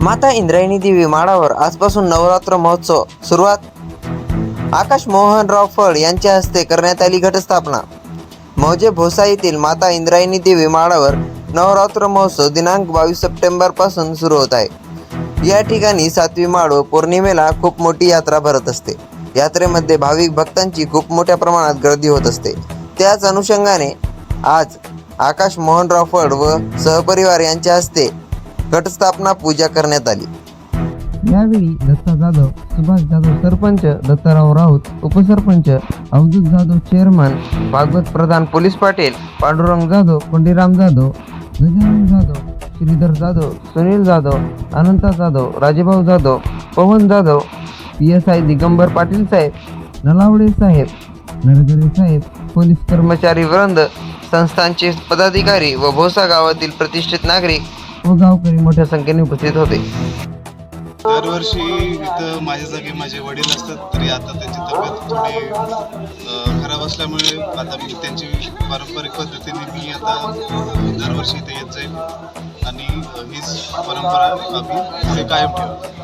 माता इंद्रायणी देवी माळावर आजपासून नवरात्र महोत्सव सुरुवात. आकाश मोहनराव फळ यांच्या हस्ते करण्यात आली घटस्थापना. मौजे भोसा येथील माता इंद्रायणी देवी माळावर नवरात्र महोत्सव दिनांक बावीस सप्टेंबरपासून सुरू होत आहे. या ठिकाणी सातवी माळ व पौर्णिमेला खूप मोठी यात्रा भरत असते. यात्रेमध्ये भाविक भक्तांची खूप मोठ्या प्रमाणात गर्दी होत असते. त्याच अनुषंगाने आज आकाश मोहनराव फड व सहपरिवार यांच्या हस्ते घटस्थापना पूजा करण्यात आली. यावेळी Datta Jadhav Subhash Jadhav sarpanch Dattarao Raut upsarpanch Avadhoot Jadhav chairman Bhagwat Pradhan police Patil Pandurang Jadhav Pandiram Jadhav Gajanan Jadhav Shridhar Jadhav Sunil Jadhav Ananta Jadhav Rajebhau Jadhav Pawan Jadhav P S I Digambar Patil Saheb Nalawade Saheb Nargare Saheb police कर्मचारी वृंद संस्थांचे पदाधिकारी व भोसा गावातील प्रतिष्ठित नागरिक व गावकरी मोठ्या संख्येने उपस्थित होते. दरवर्षी इथं माझ्या जागी माझे वडील असतात तरी आता त्यांची तब्येत थोडी खराब असल्यामुळे आता मी त्यांची पारंपरिक पद्धतीने मी आता दरवर्षी इथे येत जाईल आणि हीच परंपरा आम्ही पुढे कायम ठेवू